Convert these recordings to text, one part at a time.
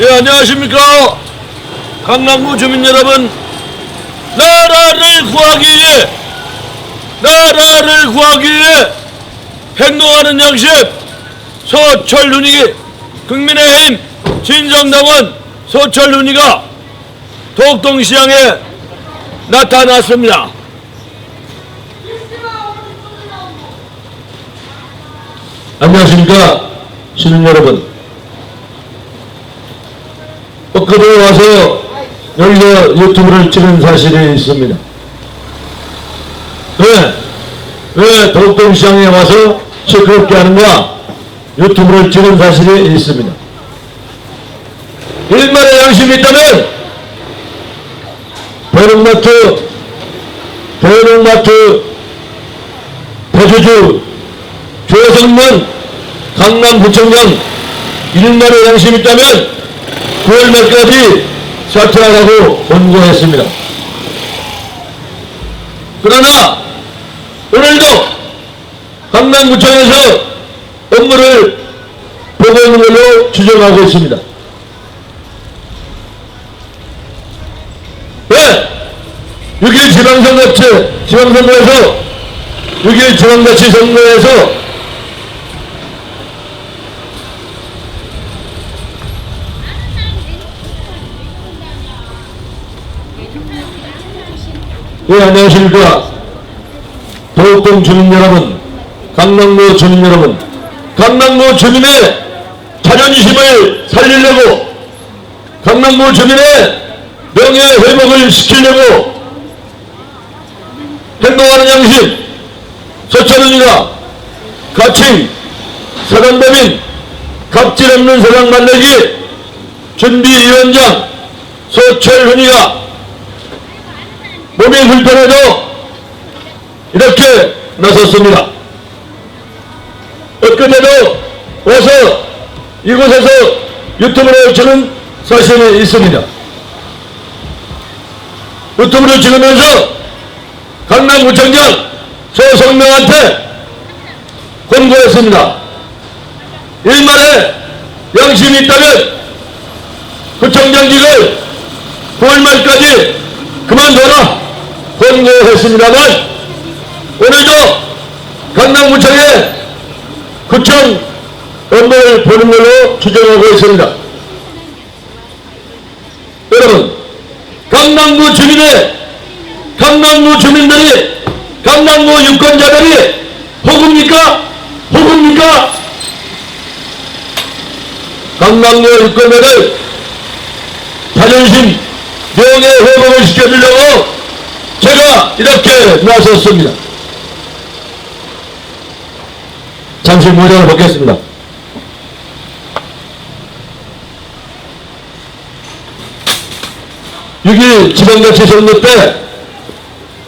예, 안녕하십니까. 강남구 주민 여러분. 나라를 구하기 위해, 나라를 구하기 위해 행동하는 양심, 서철훈이, 국민의힘 진정당원 서철훈이가 독동시장에 나타났습니다. 안녕하십니까. 시민 여러분. 엊그제 와서 여기서 유튜브를 찍은 사실이 있습니다. 왜? 왜 독동시장에 와서 시끄럽게 하는가? 유튜브를 찍은 사실이 있습니다. 일말의 양심이 있다면 대형마트, 대형마트 대주주 조성문 강남구청장 일말의 양심이 있다면 9월 말까지 사퇴하라고 권고했습니다. 그러나 오늘도 강남구청에서 업무를 보고 있는 걸로 추정하고 있습니다. 왜? 6일 지방선거, 지방선거에서 6일 지방자치 선거에서 예, 안녕하십니까. 도곡동 주민 여러분, 강남구 주민 여러분, 강남구 주민의 자존심을 살리려고, 강남구 주민의 명예 회복을 시키려고 행동하는 양심, 서철은이가 가칭, 사단법인, 갑질 없는 세상 만들기 준비위원장 서철훈이가 몸이 불편해도 이렇게 나섰습니다. 엊그제도 와서 이곳에서 유튜브를 찍은 사실이 있습니다. 유튜브를 찍으면서 강남구청장 조성명한테 권고했습니다. 일말에 양심이 있다면 구청장직을 9월 말까지 그만둬라 권고했습니다만 오늘도 강남구청에 구청 업무를 보는 걸로 추정하고 있습니다. 여러분 강남구 주민의 강남구 주민들이 강남구 유권자들이 호구입니까? 호구입니까? 강남구 유권자들 자존심 명예 회복을 시켜주려고 이렇게 나섰습니다. 잠시 모자를 벗겠습니다. (6일) 지방자치 선거 때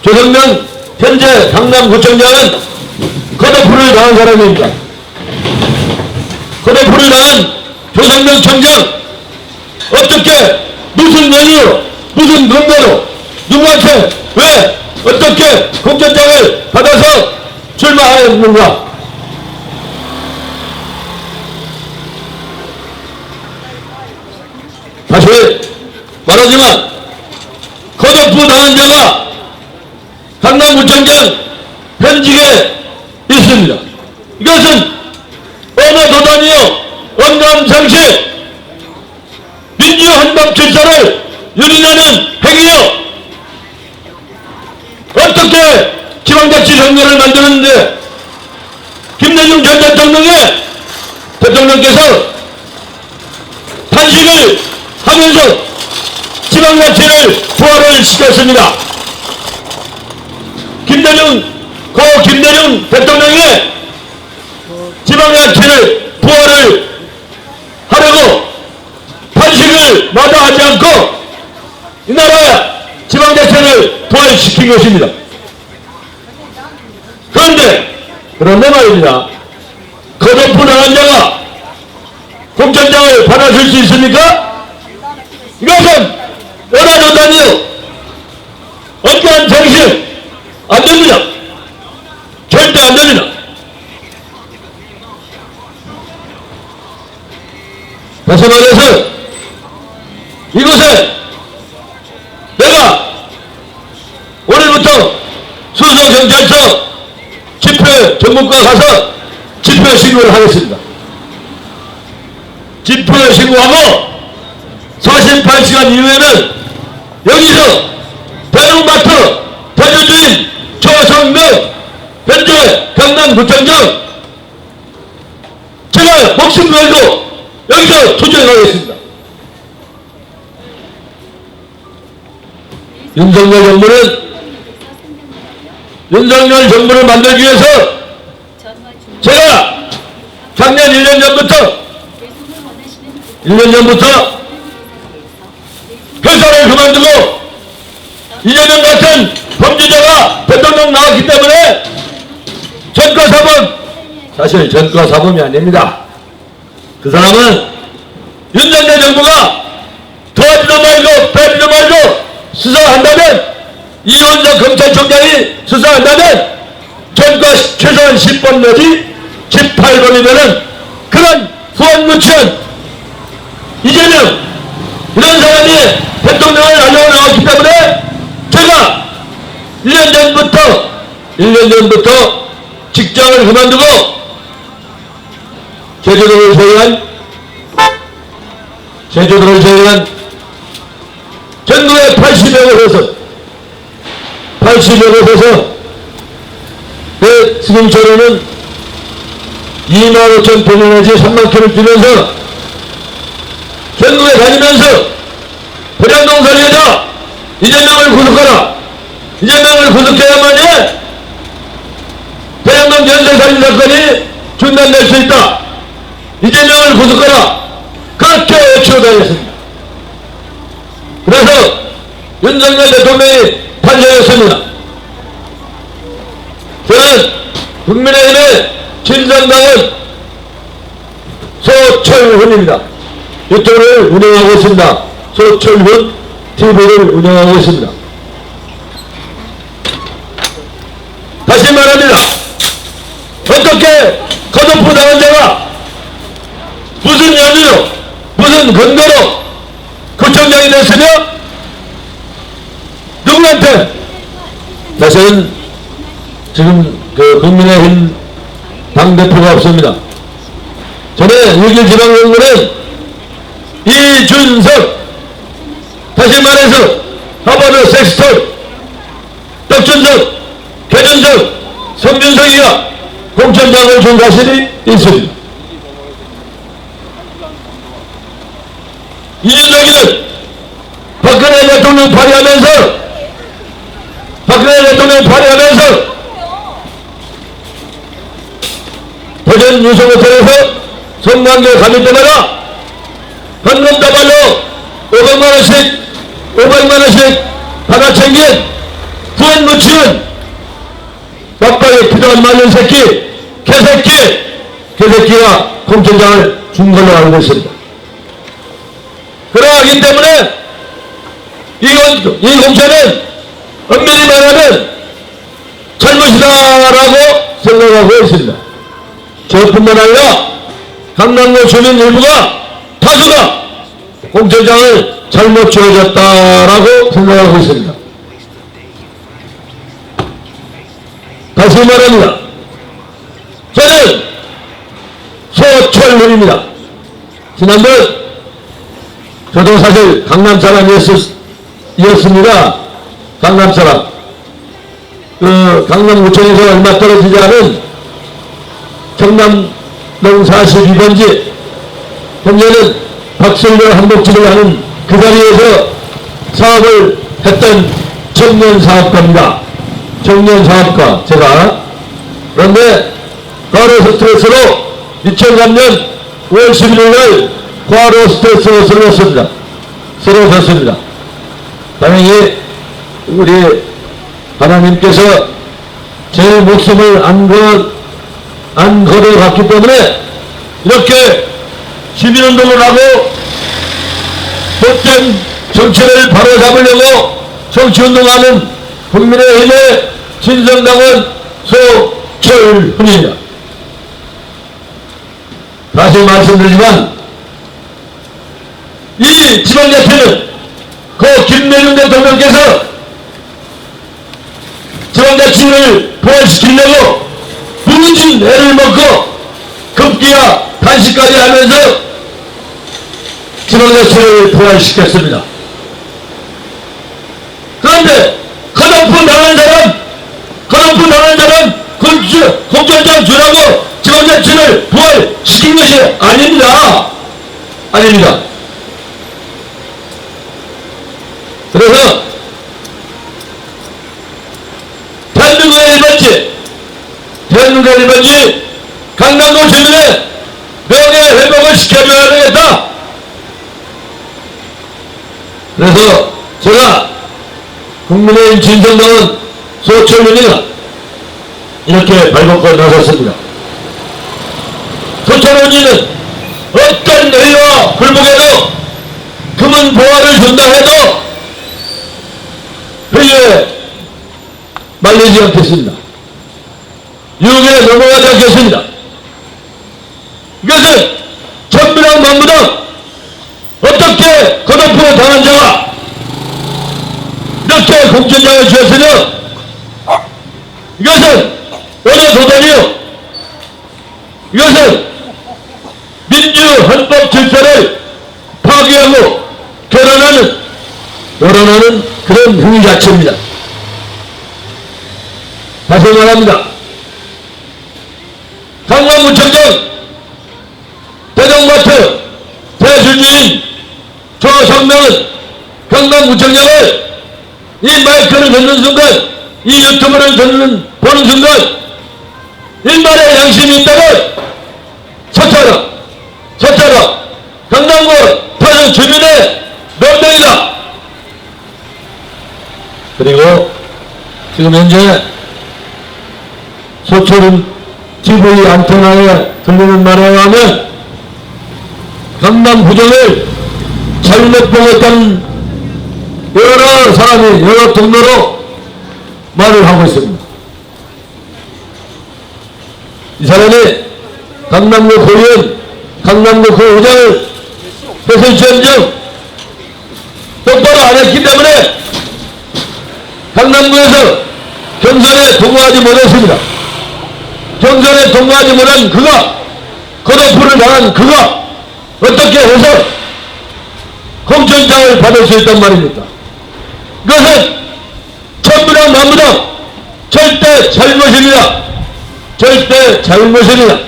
조성명 현재 강남구청장은 컷오프를 당한 사람입니다. 컷오프를 당한 조성명 청장 어떻게 무슨 권리로 무슨 근거로 누구한테 왜 어떻게 국정장을 받아서 출마하였는가 다시 말하지만 거듭부 당한 자가 강남구청장 현직에 있습니다. 이것은 어느 도단이요 원감상식 민주 한방 질서를 유린하는 어떻게 지방자치 선거를 만드는데 김대중 전 대통령의 대통령께서 단식을 하면서 지방자치를 부활을 시켰습니다. 김대중, 고 김대중 대통령의 지방자치를 부활을 하려고 단식을 마다하지 않고 이 나라 지방자치를 부활시킨 것입니다. 그런데 그런데 말입니다. 거듭부 당한 자가 공천장을 받아줄 수 있습니까? 이것은 원하노단이요 어떠한 정신 안 됩니다. 절대 안 됩니다. 다시 말해서 이곳에 내가 오늘부터 수서경찰서 집회 전문가 가서 집회 신고를 하겠습니다. 집회 신고하고 48시간 이후에는 여기서 대형마트 대주주인 조성명 현재 강남구청장 제가 목숨 걸고 여기서 투쟁하겠습니다. 윤석열 정부는 윤석열 정부를 만들기 위해서 제가 작년 1년 전부터 1년 전부터 회사를 그만두고 이재명 같은 범죄자가 대통령 나왔기 때문에 전과사범 사실 전과사범이 아닙니다. 그 사람은 윤석열 정부가 도와주도 말고 빼주도 말고 수사한다면 이원석 검찰총장이 수사한다면 전과 최소한 10번 내지 18번이면은 그런 후원 유치원 이재명 이런 사람이 대통령을 하려고 나왔기 때문에 제가 1년 전부터 1년 전부터 직장을 그만두고 제주도를 소유한 제주도를 소유한 전국의 80여 곳에서 80여 곳에서 내 지금처럼은 2만 5천 평 내지 3만 킬를 뛰면서 전국에 다니면서 불량동산에다 이재명을 구속하라. 이재명을 구속해야만이 대한민국 연쇄살인 사건이 중단될 수 있다. 이재명을 구속하라. 그렇게 외치고 다녔습니다. 그래서 윤석열 대통령이 탄생했습니다. 저는 국민의힘의 진성당은 소철훈입니다. 유튜브를 운영하고 있습니다. 소철훈 TV를 운영하고 있습니다. 다시 말합니다. 어떻게 거듭부 당한 자가 무슨 연유로 무슨 근거로 구청장이 됐으며 누구한테 사실은 지금 그 국민의힘 당대표가 없습니다. 전에 6일 지방선거는 이준석 다시 말해서 하버드 섹스톤 떡준석 개준석 성준석이가 공천장을 준 사실이 있습니다. 이준석이는 박근혜 대통령 발의하면서 박근혜 대통령 발의하면서 대전 유성호텔에서 성관계 가릴 때마다 헌금 다발로 500만원씩 500만원씩 받아 챙긴 후원 노치는 막바에 필요한 말년 새끼 개새끼 개새끼가 공천장을 준 걸로 알고 있습니다. 그러하기 때문에 이건, 이 공천은 엄밀히 말하면 잘못이다라고 생각하고 있습니다. 저뿐만 아니라 강남구 주민 일부가 다수가 공천장을 잘못 주어졌다라고 생각하고 있습니다. 다시 말합니다. 저는 소철문입니다. 지난번 저도 사실 강남 사람이었습니다. 강남 사람. 그 강남구청에서 얼마 떨어지지 않은 경남동 42번지 현재는 박설려 한복지를 하는 그 자리에서 사업을 했던 청년 사업가입니다. 청년 사업가 제가 그런데 과로 스트레스로 2003년 5월 11일 날 과로 스트레스로 쓰러졌습니다. 쓰러졌습니다. 당연히 우리 하나님께서 제 목숨을 안 거, 안 걸어갔기 때문에 이렇게 시민운동을 하고 못된 정치를 바로잡으려고 정치운동하는 국민의힘의 진성당은 소철훈입니다. 다시 말씀드리지만 이 지방자치는 고 김대중 대통령께서 지방자치를 부활시키려고 무진 애를 먹고 급기야 단식까지 하면서 지방자치를 부활시켰습니다. 그런데 컷오프 당한 사람, 컷오프 당한 사람 공천장 주라고 지방자치를 부활시킨 것이 아닙니다. 아닙니다. 그래서 대한민국의 일반지, 일반지 강남도 주민의 명예 회복을 시켜줘야 되겠다. 그래서 제가 국민의힘 진성당은 소철민이가 이렇게 발벗고 나섰습니다. 소철민이는 어떤 너희와 굴복에도 금은 보화를 준다 해도 회의에 말리지 않겠습니다. 넘어가지 않겠습니다. 이것은 천비랑 만무당 어떻게 거듭부에 당한 자가 이렇게 공천장을 주었으며 이것은 어느 도단이요 이것은 민주 헌법 질서를 파괴하고 결혼하는 결혼하는 그런 행위 자체입니다. 다시 말합니다. 강남구청장 대동마트 대주주인 조성명은 강남구청장을 이 마이크를 듣는 순간 이 유튜브를 듣는 보는 순간 일말의 양심이 있다면 서차라 서차라 강남구 타주 주민의 명령이다 그리고 지금 현재 소초림 TV 안테나에 들리는 말에 의하면 강남 구정을 잘못 보겠다는 여러 사람이 여러 통로로 말을 하고 있습니다. 이 사람이 강남구 구의원, 강남구 구의장을 해설지원중 똑바로 안 했기 때문에 강남구에서 경선에 통과하지 못했습니다. 경선에 통과하지 못한 그가 컷오프를 당한 그가 어떻게 해서 공천장을 받을 수 있단 말입니까? 그것은 천부당 만부당 절대 잘못입니다. 절대 잘못입니다.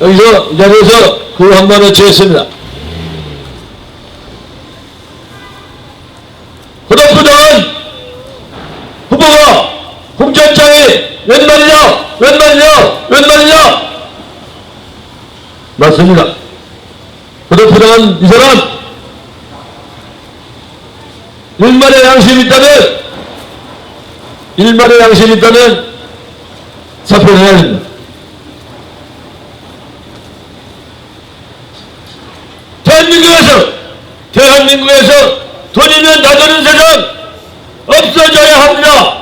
여기서 이 자리에서 그 한마디 치겠습니다. 그것보다는 후보가 공천장이 웬 말이냐 웬 말이냐 웬 말이냐 맞습니다. 그것보다는 이 사람 일말의 양심이 있다면 일말의 양심이 있다면 사표해야 됩니다. 대한민국에서 대한민국에서 돈이면 다 되는 세상 없어져야 합니다.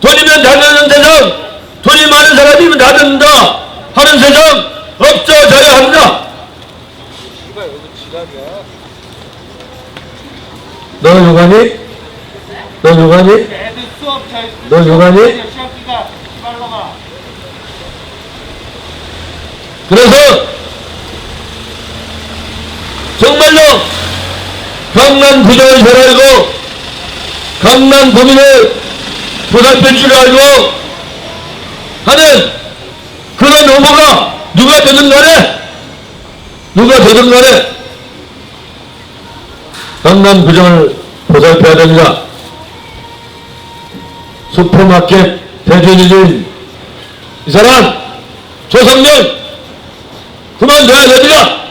돈이면 다 되는 세상 돈이 많은 사람이면 다 된다 하는 세상 없어져야 합니다. 너 요가니? 너 요가니? 애들 수업 빨로 가. 그래서 정말로 강남 구정을 잘 알고 강남 도민을 보살필 줄 알고 하는 그런 후보가 누가 되든 간에 누가 되든 간에 강남 구정을 보살펴야 됩니다. 슈퍼마켓 대주주인 이 사람 조성명 그만둬야 됩니다.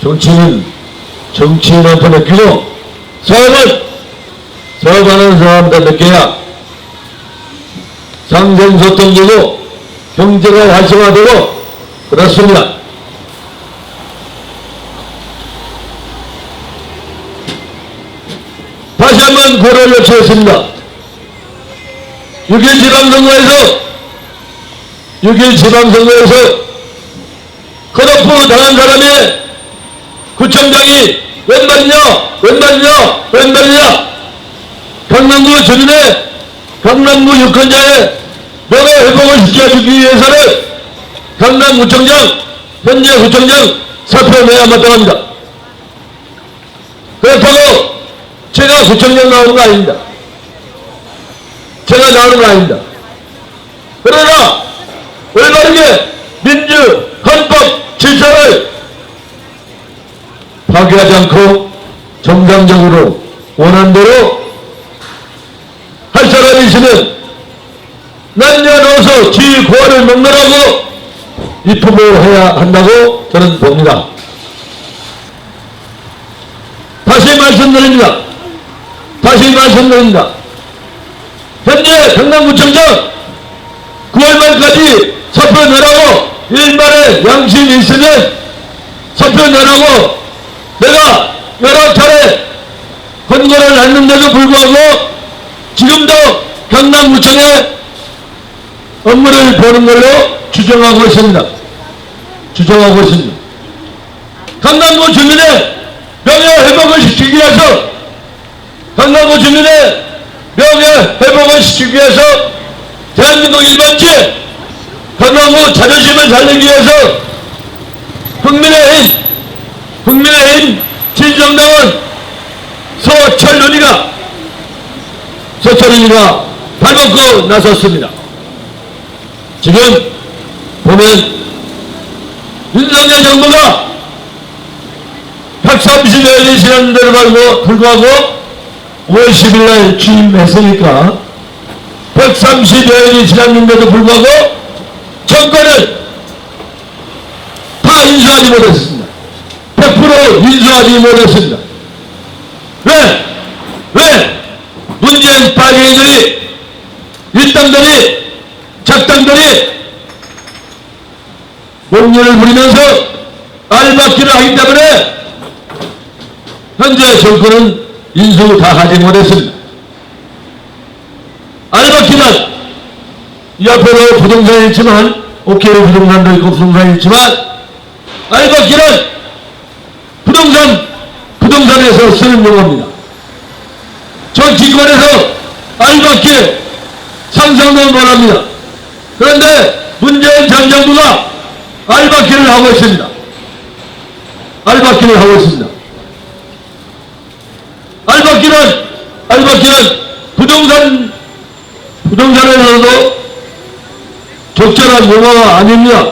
정치인, 정치인한테 맡기고, 사업은 사업하는 사람한테 맡겨야 상생소통되고 경제가 활성화되고 그렇습니다. 강력한 고를 요청했습니다. 6일 지방선거에서 6일 지방선거에서 컷오프 당한 사람의 구청장이 말이냐 웬 말이냐 강남구 주민의 강남구 유권자의 명예 회복을 시켜주기 위해서는 강남구청장 현재 구청장 사표 내야 마땅합니다. 그렇다고 제가 구청장 나오는 거 아닙니다. 제가 나오는 거 아닙니다. 그러나 올바르게 민주 헌법 질서를 파괴하지 않고 정상적으로 원한대로 할 사람이 있으면 남녀노소 지고를 막론하고 입법을 해야 한다고 저는 봅니다. 다시 말씀드립니다. 다시 말씀드립니다. 현재 경남구청장 9월 말까지 사표 내라고 일말의 양심이 있으면 사표 내라고 내가 여러 차례 권고를 했는데도 불구하고 지금도 경남구청에 업무를 보는 걸로 주장하고 있습니다. 주장하고 있습니다. 강남구 주민의 명예 회복을 시키기 위해서 강남구 주민의 명예 회복을 시키기 위해서 대한민국 일반지 강남구 자존심을 살리기 위해서 국민의힘 국민의힘 진정당은 서철윤이가 서철윤이가 발벗고 나섰습니다. 지금 보면 윤석열 정부가 130여일이 지났는데도 말고 불구하고 5월 10일 날 취임했으니까 130여일이 지났는데도 불구하고 정권을 다 인수하지 못했습니다. 100% 인수하지 못했습니다. 왜? 왜? 문재인 빨갱이들이 일당들이 작당들이 목리를 부리면서 알박기를 하기 때문에 현재 정권은 인수 다 하지 못했습니다. 알박기는 이 앞에도 부동산이 있지만 오케이 부동산도 있고 부동산이 있지만 알박기는 부동산 부동산에서 쓰는 용어입니다. 정치권에서 알박기 상상도 못합니다. 그런데 문재인 전 정부가 알박기를 하고 있습니다. 알박기를 하고 있습니다. 알박기는 알박기는 부동산 부동산에서도 적절한 용어가 아닙니다.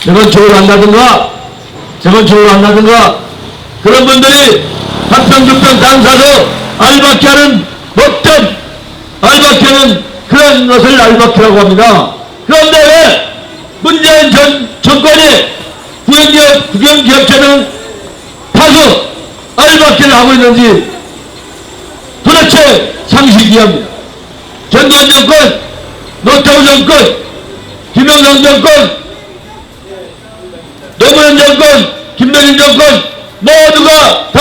재건축을 한다든가 재건축을 한다든가 그런 분들이 한평두평 당사서 알박기하는 못된 알박기는 그런 것을 알박기라고 합니다. 그런데 왜 문재인 전 정권이 국영기업, 국영기업체는 다수 알박기를 하고 있는지 도대체 상식이 이해합니다. 전두환 정권, 노태우 정권, 김영삼 정권, 노무현 정권, 김대중 정권 모두가 다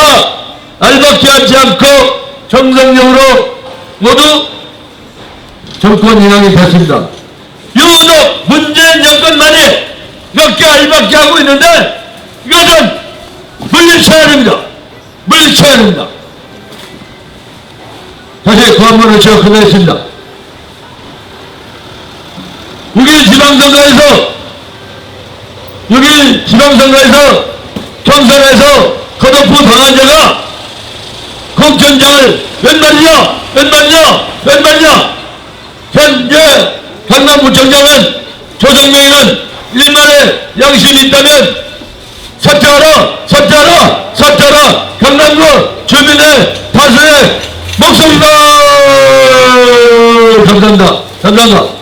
알박기하지 않고 정상적으로 모두 정권 인항이 됐습니다. 유독 문재인 정권만이 몇 개 알박기 하고 있는데 이것은 물리쳐야 됩니다. 물리쳐야 됩니다. 다시 그 한 번을 제가 끝내겠습니다. 6일 지방선거에서 6일 지방선거에서 경선에서 컷오프 당한 자가 공천장을 웬 말이냐 웬 말이냐 웬 말이냐 현재 강남구청장은 조정명이는 일만의 양심이 있다면 사퇴하라 사퇴하라 사퇴하라 강남구 주민의 다수의 목소리다. 감사합니다. 감사합니다